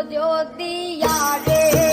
જ્યોતિયા રે.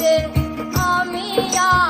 যে আমি আর